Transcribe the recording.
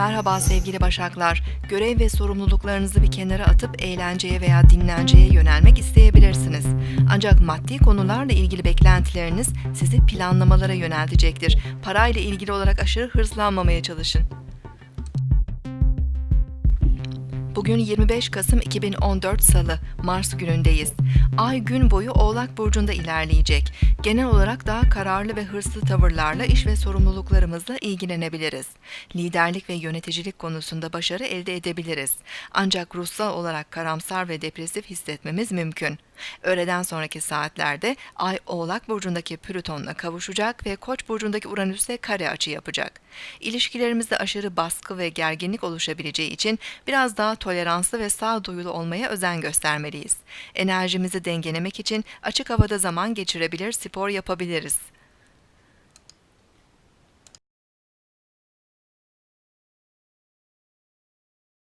Merhaba sevgili Başaklar. Görev ve sorumluluklarınızı bir kenara atıp eğlenceye veya dinlenceye yönelmek isteyebilirsiniz. Ancak maddi konularla ilgili beklentileriniz sizi planlamalara yöneltecektir. Parayla ilgili olarak aşırı hırslanmamaya çalışın. Bugün 25 Kasım 2014 Salı, Mars günündeyiz. Ay gün boyu Oğlak Burcu'nda ilerleyecek. Genel olarak daha kararlı ve hırslı tavırlarla iş ve sorumluluklarımızla ilgilenebiliriz. Liderlik ve yöneticilik konusunda başarı elde edebiliriz. Ancak ruhsal olarak karamsar ve depresif hissetmemiz mümkün. Öğleden sonraki saatlerde Ay Oğlak Burcu'ndaki Plüton'la kavuşacak ve Koç Burcu'ndaki Uranüs'le kare açı yapacak. İlişkilerimizde aşırı baskı ve gerginlik oluşabileceği için biraz daha toleranslı ve sağduyulu olmaya özen göstermeliyiz. Enerjimizi dengelemek için açık havada zaman geçirebilir, spor yapabiliriz.